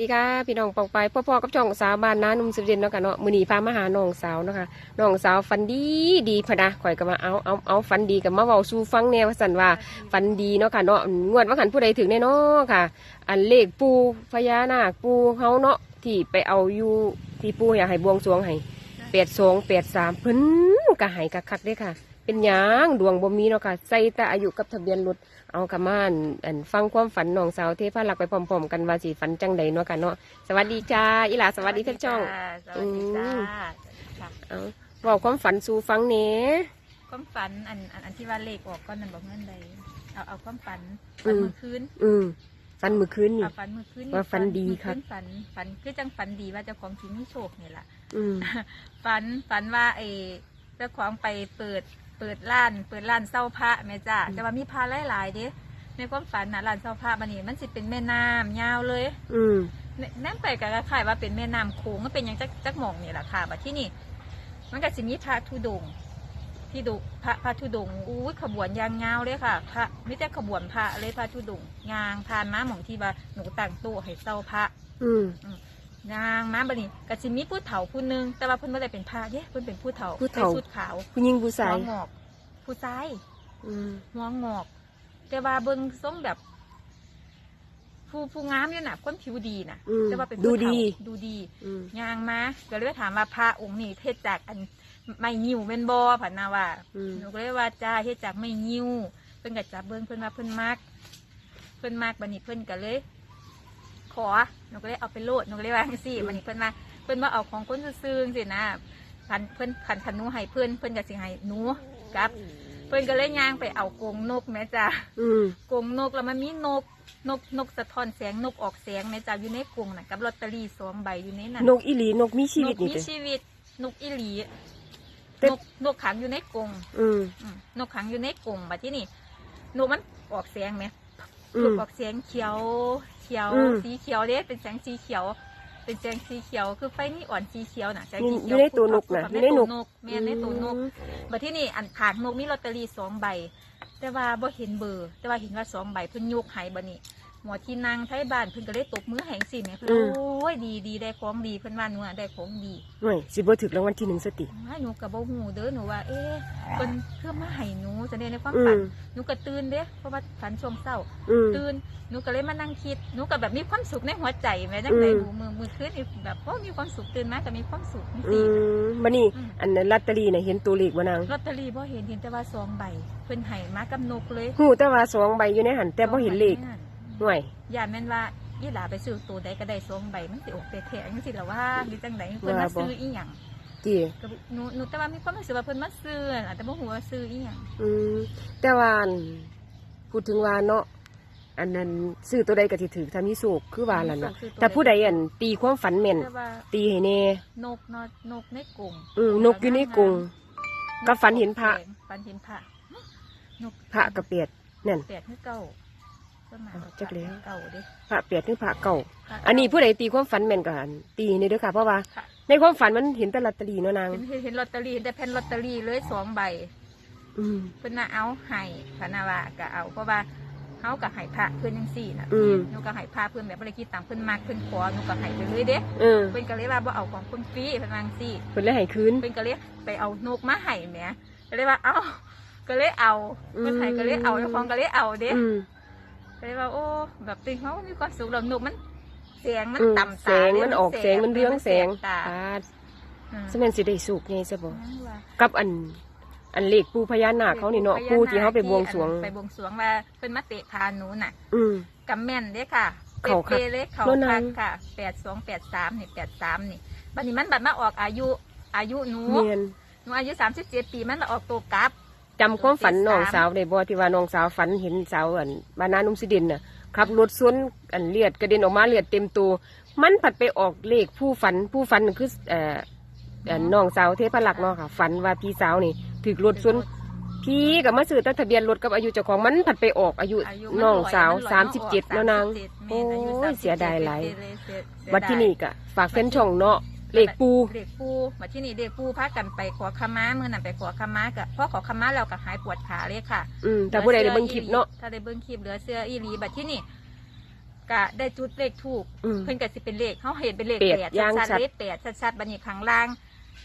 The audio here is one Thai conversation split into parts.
ดีค่ะพี่น้องปองไปพ่อพ่อกับช่องสาวบ้านน้านุ่มสุดเด่นเนาะค่ะเนาะมือหนีพามาหาน้องสาวเนาะค่ะน้องสาวฟันดีดีพะนะข่อยก็มาเอาเอาเอาฟันดีกับมาเว้าสู่ฟังแนวสันว่าฟันดีเนาะค่ะเนาะงวดว่าขันผู้ใดถึงแน่เนาะค่ะ อันเลขปูพญานาคปูเฮาเนาะที่ไปเอาอยู่ที่ปูอยากให้บวงสรวงให้แปดสองแปดสามเพิ่นก็ให้คักเด้ค่ะ เป็นหยังดวงบ่มีเนาะค่ะใส่แต่อายุกับทะเบียนรถเอากระมานอันฟังความฝันน้องสาวเทพารักษ์ไปพร้อมๆกันว่าสิฝันจังใดเนาะกันเนาะสวัสดีจ้าอีหลาสวัสดีท่านจ้องสวัสดีจ้าอืมค่ะเอาบอกความฝันสู่ฟังเน่ความฝันอันอันอันที่ว่าเลขออกก้อนนั่นบอกเงินใดเอาเอาความฝันฝันเมื่อคืนอืมฝันเมื่อคืนนี่เอาฝันเมื่อคืนว่าฝันดีครับเมื่อคืนฝันฝันคือจังฝันดีว่าเจ้าของสิมีโชคนี่แหละอืมฝันฝันว่าไอ้เจ้าของไปเปิด เปิดร้าน เปิดร้านเศร้าพระแม่จ้าแต่ว่ามีพระหลายๆเด้ในความฝันนะร้านเศร้าพระบันนี้มันสิเป็นแม่น้ำยาวเลย อืมแนั่นไปกับคล้ายๆว่าเป็นแม่น้ำโขงมันเป็นอย่างจักจักหมองนี่แหละค่ะบัดที่นี่ มันก็จะมีพระธุดงค์ที่ดุพระพระธุดงค์อู้ยขบวนยางเงาวเลยค่ะ พระไม่แต่ขบวนพระเลยพระธุดงค์ยางผ่านม้าหมองที่ว่าหนูต่างโต๊ะให้เศร้าพระ อืม ยางม้าบัดนี้ก็จะมีผู้เฒ่าผู้หนึงแต่ว่าเพิ่นไม่ได้เป็นพระเด้เพิ่นเป็นผู้เฒ่าผู้เฒ่า ใส่ชุดขาวผู้หญิงผู้หัชายวงอก ผู้ชายอืมหัวงอก แต่ว่าเบิ่งทรงแบบ ผู้ผู้งามเนี่ยน่ะคนผิวดีน่ะอืมแต่ว่าเป็นดูผู้เฒ่าดีดูดี อืมยางมาก็เลยถามว่าพระองค์นี้เทศจากอันไม่ยิวเป็นบอผันนาว่า อืมหนูก็เลยว่าจ้าเทศจากไม่ยิวเพิ่นก็จับเบิ้งเพิ่นว่าเพิ่นมัก เพิ่นมักบันนี้เพิ่นก็เลย ขอหนูก็เลยเอาไปโลดหนูก็เลยว่าจังซี่บันนี้เพิ่นมาเพิ่นมาเอาของคนซื่อๆสินะพันเพิ่นพันพันหนูให้เพิ่นเพิ่นก็สิให้หนูกับ เพิ่นก็เลยย่างไปเอากรงนกแม่จ้าอืมกรงนกแล้วมันมีนกนกนกสะท้อนแสงนกออกแสงแม่จ้าอยู่ในกรงน่ะกับลอตเตอรี่สองใบอยู่ในนั้นนกอีหลีนกมีชีวิตนกนี่มีเด้อ ชีวิตนกอีหลีแต่ นกนกขังอยู่ในกรง อืม อืมนกขังอยู่ในกรงบัดที่นี่นกมันออกแสงไหม อืลูกมออกแสงเขียวเขียวอืมสีเขียวเด้เป็นแสงสีเขียว เป็นแสงสีเขียวคือไฟนี่อ่อนสีเขียวน่ะแสงอยู่สีอเขียู่ยวในตัวนกน่ะอยู่ในนกนกแม่นในตัวนกบัดที่นี่อันขางนกมีลอตเตอรี่สองใบ แต่ว่าบ่เห็นเบอร์ แต่ว่าเห็นว่าสองใบเพิ่นยกให้บัดนี้ หมอที่นั่งไทยบ้านเพิ่นก็เลยตบมือให้สิแหม่เพิ่นอืม โอ้ยดีดีได้ของดีเพิ่นว่าหนูอะได้ของดีหน่อยสิบ่ถึกรางวัลที่หนึ่งสติ ว่าหนูกับบ่หูเด้อหนูว่า เอ๊ะเพิ่นเพื่อมาให้หนูจะได้ในความอืฝันมหนูก็ตื่นเด้เพราะว่าฝันช่วงเช้า อืม ตื่นหนูก็เลยมานั่งคิดหนูก็แบบมีความสุขในหัวใจแม่จังไดอืม หนูมือมือคืนนี่แบบโอ้มีความสุขตื่นมาก็มีความสุขจังอืซี่มบัดนี้อืม อันนั้นลอตเตอรี่น่ะเห็นตัวเลขบ่นางลอตเตอรี่บ่เห็นเห็นแต่ว่าสองใบเพิ่นให้มากับนกเลยฮู้แต่ว่าสองใบอยู่ในหันแต่บ่เห็นเลขหน่ วยอย่าแม่นว่าอีหลาไปซื้อตัวใดก็ได้สองใบมันสิออกแท้ๆจังซี่ล่ะว่าหรือจังไดเพิ่นมาซื้ออีหยังจีก็หนูหนูแต่ว่ามีความรู้สึกว่าเพิ่นมาซื้อน่ะแต่บ่ฮู้ว่าซื้ออีหยังอืมแต่ว่าอันพูดถึงว่าเนาะอันนั้นซื้อตัวใดก็สิถือถ้ามีโศกคือว่าล่ะเนาะแต่ผู้ใดอันตีความฝันแม่นแต่ว่าตีให้แน่นกเนอะนกในกรงอืมนกอยู่ในกรงก็ฝันเห็นพระฝันเห็นพระนกพระกระเปียดนั่นแปดให้เก้า ประมาณอ้าวจักแล้ว เก้าเด้ พระเปียดถึงพระเก่า พระอันนี้ผู้ใดตีความฝันแม่นก็อันตีนี่เด้อค่ะ เพราะว่า ค่ะ ในความฝันมันเห็นแต่ลอตเตอรี่เนาะนางเห็นเห็นเห็นลอตเตอรี่ได้แผ่นลอตเตอรี่เลยสองใบ อืม เพิ่นน่ะเอาให้พนาวาก็เอาเพราะว่าเขาก็ให้พระเพิ่นจังซี่น่ะอืม หนูก็ให้พระเพิ่นแบบบ่ได้คิดตามเพิ่นมักเพิ่นขอหนูก็ให้ไปเลยเด้เออเพิ่นก็เลยว่าบ่เอาของคนฟรีเพิ่นว่าจังซี่เพิ่นเลยให้คืน เพิ่นก็เลยไปเอานกมาให้แหมก็เลยว่าเอ้าก็เลยเอาเพิ่นให้ก็เลยเอาเจ้าของก็เลยเอาเด้อืม ก็เลยว่าโอ้ แบบตื่นเขามีความสุขแล้วนกมันแสงมันอืมต่ำแสตางเลยมันออกแสงมันเรืองแสงตาปาดอืมสมันสิได้สุกไงซะบ่นั่นว่ากับอัน อันเลขปูพญานาคเขานี่เนาะปูที่เขาไปบวงสรวงไปบวงสรวงว่าเพิ่นมาเตะขาหนูน่ะ อืมกับแม่นเด้ค่ะเขาคักเปเลยเขาแล้วนางคักค่ะแปดสองแปดสามนี่แปดสามนี่บัดนี้มันบัดมาออกอายุ อายุหนูเมียนหนูอายุสามสิบเจ็ดปีมันมาออกตัวกลับ จำความฝันน้องสาวได้บ่ที่ว่าน้องสาวฝันเห็นสาวอันบ้านนานุ่มสิเด่นน่ะขับรถสวนอันเลือดกระเด็นออกมาเลือดเต็มตัว มันผัดไปออกเลขผู้ฝันผู้ฝันนั่นคือเอ่อเอ่อน้องสาวเทพลักษณ์เนาะค่ะฝันว่าพี่สาวนี่ถูกรถสวนพี่กับมาซื้อตั้งทะเบียนรถกับอายุเจ้าของมันผัดไปออกอายุอายุน้องสาวมันลอยสามสิบเจ็ดมันลอยแล้วนาง 37โอ้แม่นอายุยเสียดายหลาย เสียเสียวัดที่นี่กะฝากแฟนช่องเนาะ เลขปู เด็กปูมาที่นี่เด็กปูพากันไปขอขม้าเมื่อนั้นไปขอขม้ากับพ่อขอขม้าแล้วก็หายปวดขาเลยค่ะ อืมแต่ผู้ใดได้เบิ่งคลิปเนาะ ถ้าได้เบิ่งคลิปเหลือเสื้ออีหลีบัดที่นี่กกะได้จุดเลขถูกอืมเพิ่นก็สิเป็นเลขเขาเห็นเป็นเลขแปดแปดย่างชัด ชัดๆเลขแปดชัดๆบัดนี้ข้างล่าง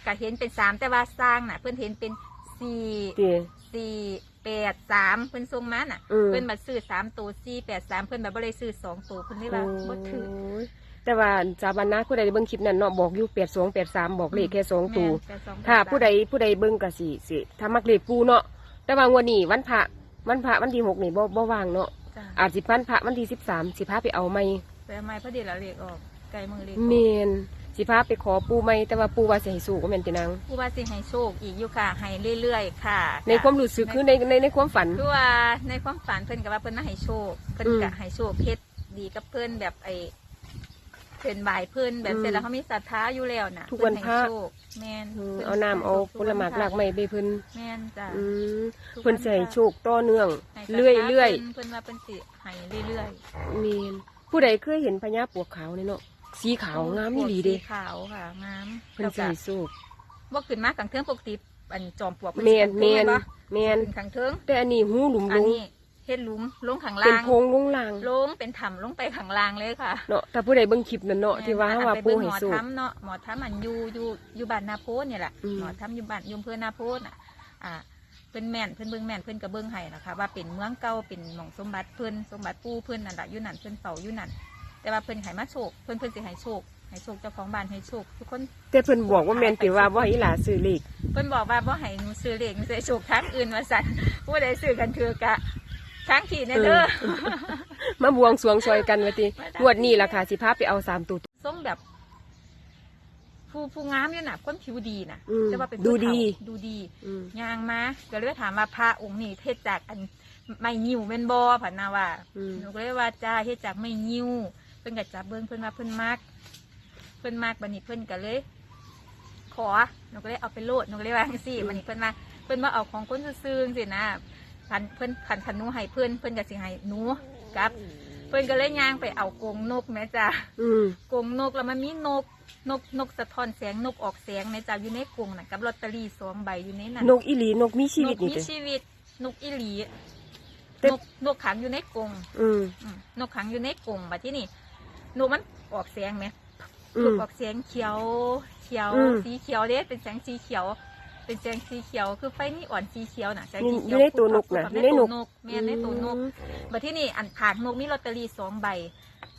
ก็เห็นเป็นสามแต่ว่าสร้างน่ะ เพิ่นเห็นเป็นสี่ตีสี่แปดสามเพิ่นส่งมาน่ะ อืมเพิ่นมาซื้อสามตัวสี่แปดสามเพิ่นแบบบ่ได้ซื้อสองตัวเพิ่นเลยว่าบ่ถือโอ้ย แต่ว่าสาบานนะผู้ใดได้เบิ่งคลิปนั้นเนาะบอกอยู่แปดสองแปดสามบอกเลขแค่สองตัว แม่น82ถ้าผู้ใดผู้ใดเบิ่งก็สิสิถ้ามักเลขปูเนาะแต่ว่างวดนี้วันพระวันพระวันที่หกนี่บ่บ่ว่างเนาะจ้ะอาจสิพันพระวันที่สิบสามสิพาไปเอาไม่ไปเอาไม้พอดีแล้วเลขออกไกลมือเลขออกเมนสิพาไปขอปูไม่แต่ว่าปูว่าสิให้สู้ก็แม่นตินางผู้ว่าสิให้โชคอีกอยู่ค่ะให้เรื่อยๆค่ะในความรู้สึกคือในในในความฝัน คือว่าในความฝันเพิ่นก็ว่าเพิ่นมาให้โชคเพิ่นอืม ก็ให้โชคเพชรดีกับเพิ่นแบบไอ้ เพิ่นบายเพิ่นแบบอืมเสร็จแล้วเขามีศรัทธาอยู่แล้วน่ะทุกวันพระ เพิ่นให้โชคแม่นอืมพิ่เอาน้ำเอาผลหมากหลากไม้ไปเพิ่นแม่นจ้ะอืมทุกวัเพิ่นสิให้โชคต่อเนื่องให้ศรัทธาเรื่อยเรื่อยเพิ่นเพิ่นว่าเพิ่นสิให้เรื่อยๆเมนผู้ใดเคยเห็นพญาปวกขาวนี่เนาะสีขาวงามนี่หลีเด้สีขาวค่ะงามเพิ่นสิให้โชคบ่ขึ้นมากลางเทิงปกติอันจอมปลวกพิ่เมนสิเมนขึ้บ่เมนขึ้นข้างเทิงแต่อันนี้หูหลุมอัลนงนี้ เฮ็ดหลุมลงข้างเป็นล่างโพงลงล่างลงเป็นถ้ำลงไปข้างล่างเลยค่ะเนาะถ้าผู้ใดเบิ่งคลิปนั่นเนาะที่ว่าว่าไปปูเบิ่งให้หมอสู้ทำเนาะหมอทำอันอยู่อยู่อยู่บ้านนาโพนเนี่ยแหละอืมหมอทำอยู่บ้านอยุมเพื่อนาโพนอะอ่าเพิ่นแม่นเพิ่นเบิ่งแม่นเพิ่นก็เบิ่งให้นะคะว่าเป็นเมืองเก่าเป็นหม่องสมบัติเพิ่นสมบัติปู่เพิ่นนั่นแหละอยู่นั่นเพิ่นเฝ้าอยู่นั่นแต่ว่าเพิ่นให้มาโชคเพิ่นเพิ่นสิให้โชคให้โชคเจ้าของบ้านให้โชคทุกคนแต่เพิ่นบอกว่าแม่นติว่าบ่ให้หลาซื้อเลขเพิ่นบอกว่าบ่ให้หนูซื้อเลขหนูสิให้โชคทางอื่นว่าซั่นผู้ใดซื้อกันถือกะ ทางที่แน่เด้อมาบวงสรวงซอยกันว่าติงวดนี้ล่ะค่ะสิพาไปเอาสามตัว ทรงแบบ ผู้ผู้งามอยู่น่ะคนผิวดีน่ะอืมแต่ว่าเป็นดูผู้เฒ่าดีดูดี อืมย่างมาก็เลยถามว่าพระองค์นี้เทศจากอันไม่ยิ้วเป็นบอผันนาว่าอืม หนูก็เลยว่าจ้าเทศจากไม่ยิ้วเพิ่นก็จับเบิ้งเพิ่นว่าเพิ่นมากเพิ่นมากบันนี้เพิ่นก็เลย ขอหนูก็เลยเอาไปโลดหนูก็เลยว่าจังซี่บันนี้เพิ่นมาเพิ่นมาเอาของคนซื่อๆสินะ พันเพิ่นพันพันหนูให้เพิ่นเพิ่นก็สิให้หนูครับ เพิ่นก็เลยย่างไปเอากรงนกแม่จ้าอืมกรงนกแล้วมันมีนกนกนกสะท้อนแสงนกออกแสงในจ้าอยู่ในกรงน่ะกับลอตเตอรี่สองใบอยู่ในนั้นนกอีหลีนกมีชีวิตนกนี่มีเด้อชีวิตนกอีหลีแต่ นกนกขังอยู่ในกรงอืมอืมนกขังอยู่ในกรงบัดที่นี่นกมันออกแสงไหม อืนกมออกแสงเขียว เขียว อืม สีเขียวเด้เป็นแสงสีเขียว เป็นแสงสีเขียวคือไฟนี่อ่อนสีเขียวน่ะแสงสีอเขียู่ยวในตัวนกน่ะปุ๊บอยู่ปั๊บในนกนกแม่นในตัวนก บัดที่นี่อันผากนกมีลอตเตอรี่สองใบ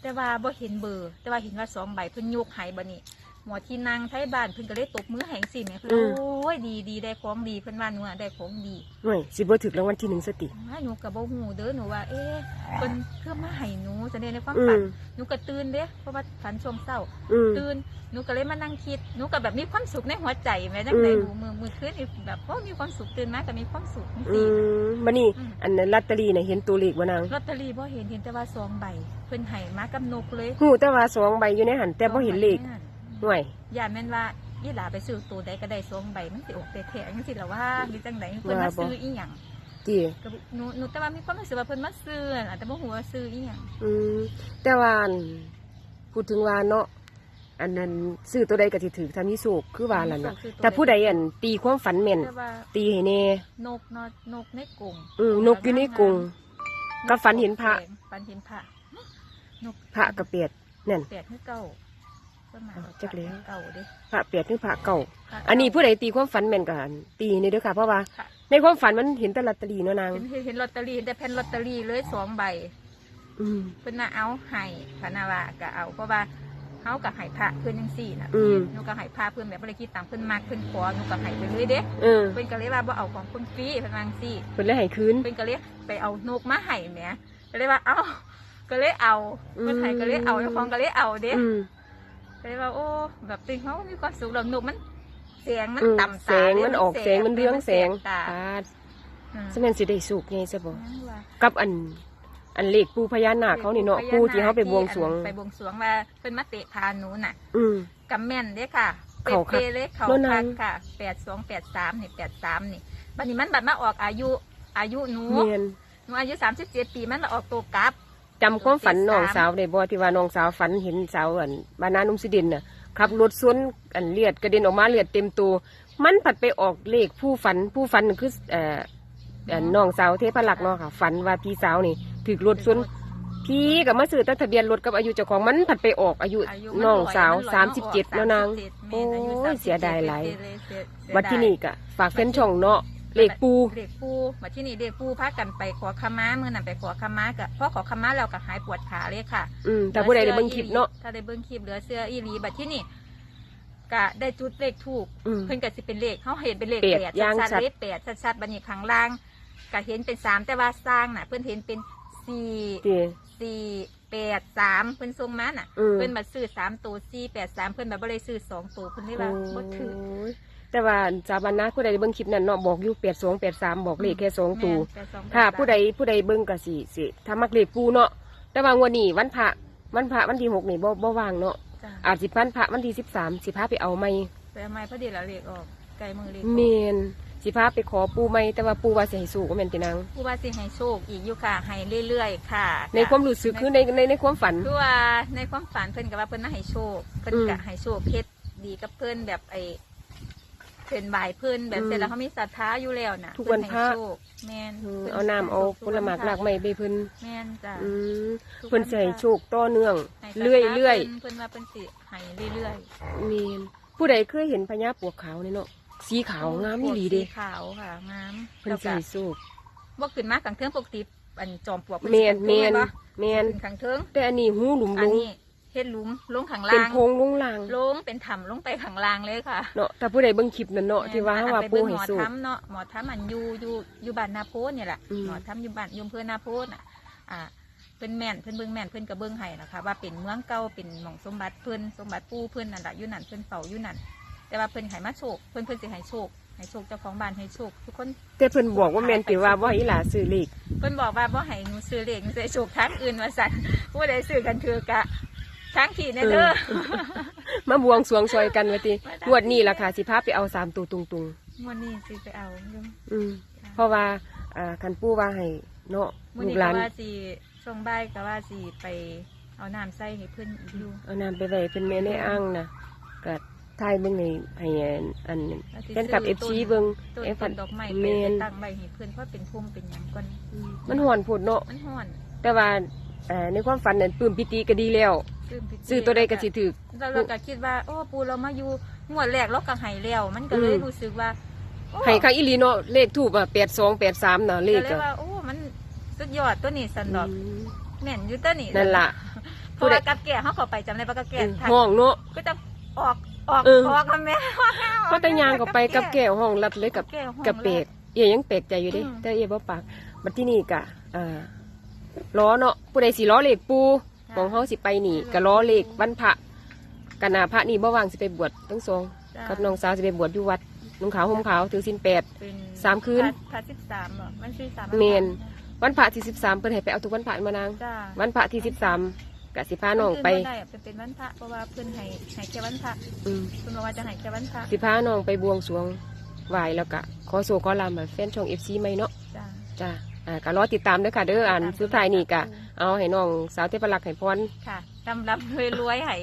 แต่ว่าบ่เห็นเบอร์ แต่ว่าเห็นว่าสองใบเพิ่นยกให้บัดนี้ หมอที่นั่งไทยบ้านเพิ่นก็เลยตบมือแหงสิแหม่เพิ่นอืม โอ้ยดีดีได้ของดีเพิ่นว่าหนูอะได้ของดีหน่วยสิบ่ถึกรางวัลที่หนึ่งสติอ้ายหนูกับบ่หูเด้อหนูว่า เอ๊ะเพิ่นเพื่อมาให้หนูจะได้ในความอืฝันมหนูก็ตื่นเด้เพราะว่าฝันช่วงเช้า อืม ตื่นหนูก็เลยมานั่งคิดหนูก็แบบมีความสุขในหัวใจแม่จังได๋อืม หนูมือมือคืนนี่แบบโอ้มีความสุขตื่นมาก็มีความสุขจังอืซี่มบัดนี้อืมอันนั้นลอตเตอรี่น่ะเห็นตัวเลขบ่นางลอตเตอรี่บ่เห็นเห็นแต่ว่าสองใบเพิ่นให้มากับนกเลยฮู้แต่ว่าสองใบอยู่ในหันแต่บ่เห็นเลขสองใบนั่น หน่วยอย่าแม่นว่าอีหลาไปซื้อตัวใดก็ได้สองใบมันสิออกแต่แท้จังซี่ล่ะว่าหรือจังไดเพิ่นมาซื้ออีหยังติก็บ่หนูหนูแต่ว่ามีความรู้สึกว่าเพิ่นมาซื้อน่ะแต่บ่ฮู้ว่าซื้ออีหยังอืมแต่ว่าอันพูดถึงว่าเนาะอันนั้นซื้อตัวใดก็สิถือถ้ามีโชคคือว่าล่ะนะแต่ผู้ใดอันตีความฝันแม่นแต่ว่าตีให้แน่นกนอนกในกรงอืมนกอยู่ในกรงก็ฝันเห็นพระฝันเห็นพระนกพระกระเปียดนั่นแปดคือเก้า ประมาณอ๋อจักแล้วเก้าเด้พระเปียดหรือพระเก่าพระอันนี้ผู้ใดตีความฝันแม่นกันตีนี่เด้อค่ะ เพราะว่าค่ะในความฝันมันเห็นแต่ลอตเตอรี่เนาะนางเห็นเห็นลอตเตอรี่เห็นแต่แผ่นลอตเตอรี่เลยสองใบอืมเพิ่นน่ะเอาให้พนาวาก็เอาเพราะว่าเฮาก็ให้พระเพิ่นจังซี่น่ะอืมหนูก็ให้พระเพิ่นแบบบ่ได้คิดตามเพิ่นมักเพิ่นขอหนูก็ให้ไปเลยเด้เออเพิ่นก็เลยว่าบ่เอาของคนฟรีเพิ่นว่าจังซี่เพิ่นเลยให้คืนเพิ่นก็เลยไปเอานกมาให้แหมก็เลยว่าเอ้าก็เลยเอาเพิ่นให้ก็เลยเอาเจ้าของก็เลยเอาเด้อืม ก็เลยว่าโอ้แบบตื่นเขามีความสุขแล้วนกมันแสงมันอืมต่ำแสตางมันออกแสงมันเรืองแสงตาปาดอืมสมันสิได้สุกไงซะบ่นั่นว่ากับอัน อันเลขปูพญานาคเขานี่เนาะปูที่เขาไปบวงสรวงไปบวงสรวงว่าเพิ่นมาเตะพาหนูน่ะอืมกำแม่นเด้ค่ะเขาคักเป๊ะๆเลยเขาโน่นคันั่กนค่ะแปดสองแปดสามนี่แปดสามนี่บัดนี้มันบัดมาออกอายุอายุหนูเมียนหนูอายุสามสิบเจ็ดปีมันมาออกตัวกลับ จำความฝันน้องสาวได้บ่ที่ว่าน้องสาวฝันเห็นสาวอันบานานุ่มสิเดินน่ะขับรถสวนอันเลือดกระเด็นออกมาเลือดเต็มตัว มันผัดไปออกเลขผู้ฝันผู้ฝันนั่นคือเอ่อเอ่อน้องสาวเทพลักษณ์เนาะค่ะฝันว่าพี่สาวนี่ถูกรถสวนพี่ก็มาซื้อตั้งทะเบียนรถกับอายุเจ้าของมันผัดไปออกอายุอายุน้องสาวมันลอยสามสิบเจ็ดมันลแล้วอยนาง37แม่นอายุโอ้ย37เสียดายหลายเสีเสียเสียบัดที่นี่ก็ฝากแฟนช่องเนาะ เลขปูเด็กปูบัดที่นี่เด็กปูพากันไปขอขม้าเมื่อนั้นไปขอขม้ากับพ่อขอขม้าเราก็หายปวดขาเลยค่ะอืมแต่ผู้ใดได้เบิ่งคลิปเนาะถ้าได้เบิ่งคลิปเหลือเสื้ออีหลีบัดที่นี่ก็ได้จุดเลขถูกอืม เพิ่นก็สิเป็นเลขเขาเห็นเป็นเลขแปดแปดย่างชัดชัดๆเลขแปดชัดๆบัดนี้ข้างล่างก็เห็นเป็นสามแต่ว่าสร้างน่ะ เพิ่นเห็นเป็นสี่ติสี่แปดสามเพิ่นทรงมาน่ะ อืม เพิ่นมาซื้อสามตัวสี่แปดสามเพิ่นแบบบ่ได้ซื้อสองตัวเพิ่นเลยว่าบ่ถือโอ้ย แต่ว่าจาบันนะผู้ใดได้เบิ่งคลิปนั้นเนาะบอกอยู่แปดสองแปดสามบอกเลขแค่สองตัวแม่นแปดสองถ้าแปสมผู้ใดผู้ใดเบิ่งก็สิสิถ้ามักเลขปูเนาะแต่ว่างวดนี้วันพระวันพระวันที่หกนี่บ่บ่ว่างเนาะจ้ะอาจสิพันพระวันที่สิบสามสิพาไปเอาไม่ไปทำไมพอดีแล้วเลขออกไกลมือเลขอเมอกนสิพาไปขอปูไม่แต่ว่าปูว่าสิให้สู้ก็แม่นตินางผู้ว่าสิให้โชคอีกอยู่ค่ะให้เรื่อยๆค่ะในความรู้สึกคือในในในความฝัน คือว่าในความฝันเพิ่นก็ว่าเพิ่นน่าให้โชคเพิ่นอืม ก็ให้โชคเฮ็ดดีกับเพิ่นแบบไอ้ เพิ่นบายเพิ่นแบบอืมเสร็จแล้วเขามีศรัทธาอยู่แล้วน่ะทุกวันพระ เพิ่นให้โชคแม่นอืมพิ่เอาน้ำเอาผลหมากหลากไม้ไปเพิ่นแม่นจ้ะ อืมทุกวัเพิ่นสิให้โชคต่อเนื่อง ให้ศรัทธาเรื่อยเรื่อยเพิ่นเพิ่นว่าเพิ่นสิให้เรื่อยๆเมนผู้ใดเคยเห็นพญาปวกขาวนี่เนาะสีๆขาวงามอีหลีเด้สีขาวค่ะงามเพิ่นสิให้โชคบ่ขึ้นมากลางเทิงปกติอันจอมปลวกเมนเมนบ่เมนขึ้นข้างเทิงแต่อันนี้หูหลุมอัลนงนี้เฮ็ดหลุมลงข้างเป็นล่างโพรงลุงลางลงเป็นถ้ำลงไปข้างล่างเลยค่ะเนาะแต่ผู้ใดเบิ่งคลิปนั่นเนาะที่ว่าอันว่าไปปูเบิ่งให้หมอโชคทำเนาะหมอทำอันอยู่อยู่อยู่บ้านนาโพนเนี่ยแหละอืมหมอทำอยู่บ้านอยุมเพื่อนาโพนอะอ่าเพิ่นแม่นเพิ่นเบิ่งแม่นเพิ่นกระเบิ่งให้นะคะว่าเป็นเมืองเก่าเป็นหม่องสมบัติเพิ่นสมบัติปู่เพิ่นนั่นแหละอยู่นั่นเพิ่นเฝ้าอยู่นั่นแต่ว่าเพิ่นให้มาโชคเพิ่นเพิ่นสิให้โชคให้โชคเจ้าของบ้านให้โชคทุกคนแต่เพิ่นบอกว่าแม่นติว่าบ่ให้อีหลาซื้อเลขเพิ่นบอกว่าบ่ให้หนูซื้อเลขหนูสิให้โชคทางอื่นว่าซั่นผู้ใดซื้อกันถือกะ ทางขี่แน่เด้อ มาบวงสรวงซอยกันว่าติมาตามงวดนี้ล่ะค่ะสิพาไปเอาสามตัวตรงมื้อนี้สิไปเอาอยู่ๆอืมเพราะว่าอ่าคันปู่ว่าให้เนาะมื้อลูนี้กหก็ลานว่าสิช่วงบ่ายก็ว่าสิไปเอาน้ำใส่ให้เพิ่นอีกอยู่เอาน้ำไปไว้เป็นแม่ในอ่างน่ะก็ทายเบิ่งให้ให้อันอันแฟนคลับ FC เบิ่งต้นเอฟต้นดอกไม้ไปแม่นตั้งใบให้เพื่อนเพราะเป็นพุ่มเป็นหยังก่อนมันห่อนพูดเนาะมันห่อนแต่ว่าเอ่อในความฝันนั้นปลื้มปิติก็ดีแล้ว ซื้อพิธีซื้อตัวใดก็สิถูกแล้วเราก็คิดว่า โอ้ปูเรามาอยู่งวดแรกเราก็ให้แล้วมันก็เลยอืมรู้สึกว่าโอ้ให้คักอีหลีเนาะเลขทูบอะ82 83น่ะเลก็ขเลยอะว่าโอ้มันสุดยอดตัวนี้สันดอกอืมแม่นอยู่ตัวนี้นั่นล่ะเพราะว่ากับแก่เขาเข้าไปจำได้ปะกับแก่ทักห้องเนาะก็จะออกออกเออออกกันแม่เพราะแต่ยางก็ไปกับแก้วห้องรับเลยกับแก้วห้องกับเปกเอียยังเปกใจอยู่เดิอืมแต่เอียบ่ปากบัดที่นี่กะอ่าล้อเนาะผู้ใดสิล้อเลขปู ของเฮาสิไปนี่ก็ล้อเลขวันพระกันนาพระนี่บ่ว่างสิไปบวชทั้งสองจ้ะกับน้องสาวสิไปบวชอยู่วัดนุ่งขาวห่มขาวถือศีลแปด เป็นสามคืนพระสิบสามเหรอมันสิบสามเมน วันพระที่สิบสามเพิ่นให้ไปเอาทุกวันพระมานาง จ้าวันพระที่สิบสามกะสิพาน้องไปเพิ่นบ่ได้เป็นเป็นวันพระเพราะว่าเพื่อนให้ให้แค่วันพระอืมเพื่อนบอกว่าจะให้แค่วันพระสิพาน้องไปบวงสรวงไหว้แล้วก็ขอโศกขอลามาแฟนช่อง FC ไหมเนาะจ้าจ้าอ่าก็รอติดตามเด้อค่ะเด้ออ่านสุดท้ายนี่กะ เอาให้น้องสาวเทพรักษ์ให้พร ค่ะตำรับรวยรวยๆให้